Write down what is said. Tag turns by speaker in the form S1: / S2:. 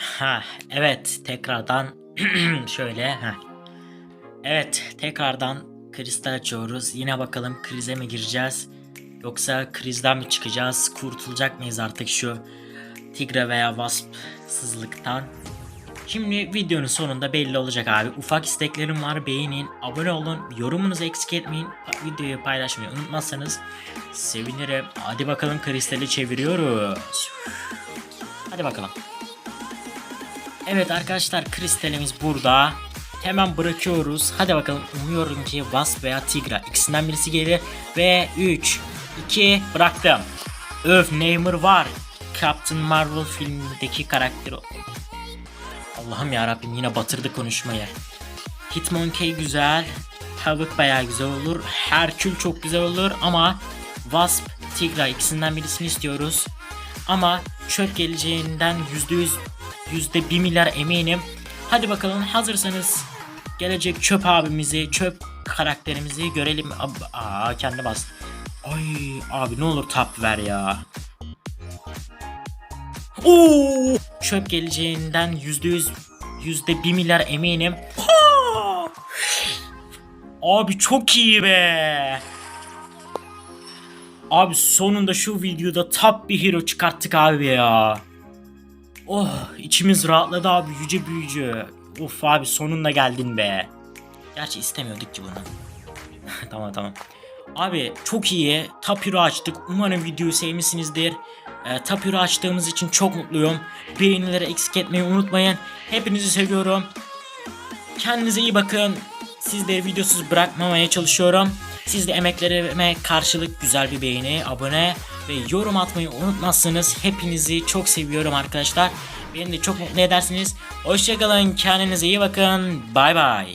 S1: Ha, evet tekrardan şöyle ha. Evet tekrardan kristal açıyoruz. Yine bakalım krize mi gireceğiz? Yoksa krizden mi çıkacağız? Kurtulacak mıyız artık şu tigre veya waspsızlıktan? Şimdi videonun sonunda belli olacak abi. Ufak isteklerim var. Beğenin, abone olun, yorumunuzu eksik etmeyin. Videoyu paylaşmayı unutmazsanız sevinirim. Hadi bakalım kristali çeviriyoruz. Hadi bakalım. Evet arkadaşlar kristalimiz burada. Hemen bırakıyoruz. Hadi bakalım. Umuyorum ki Wasp veya Tigra ikisinden birisi gelir. Ve 3, 2 bıraktım. Öf Neymar var. Captain Marvel filmindeki karakter o. Allah'ım ya Rabbim yine batırdı konuşmayı. Hitmonkey güzel. Havok bayağı güzel olur. Herkül çok güzel olur ama Wasp, Tigra ikisinden birisini istiyoruz. Ama çöp geleceğinden %100 yüzde bir milyar eminim. Hadi bakalım hazırsanız gelecek çöp abimizi, çöp karakterimizi görelim. Aa kendi bas. Ay abi ne olur tap ver ya. Oo! Çöp geleceğinden yüzde yüz yüzde bir milyar eminim. Abi çok iyi be. Abi sonunda şu videoda top bir hero çıkarttık abi ya. Oh içimiz rahatladı abi yüce büyücü. Uf abi sonunda geldin be. Gerçi istemiyorduk ki bunu. tamam tamam. Abi çok iyi. Tapiro açtık. Umarım videoyu sevmişsinizdir. E, Tapiro açtığımız için çok mutluyum. Beğenileri eksik etmeyi unutmayın. Hepinizi seviyorum. Kendinize iyi bakın. Sizleri videosuz bırakmamaya çalışıyorum. Siz de emeklerime karşılık güzel bir beğeni, abone ve yorum atmayı unutmazsınız. Hepinizi çok seviyorum arkadaşlar. Beni de çok mutlu edersiniz. Hoşçakalın. Kendinize iyi bakın. Bay bay.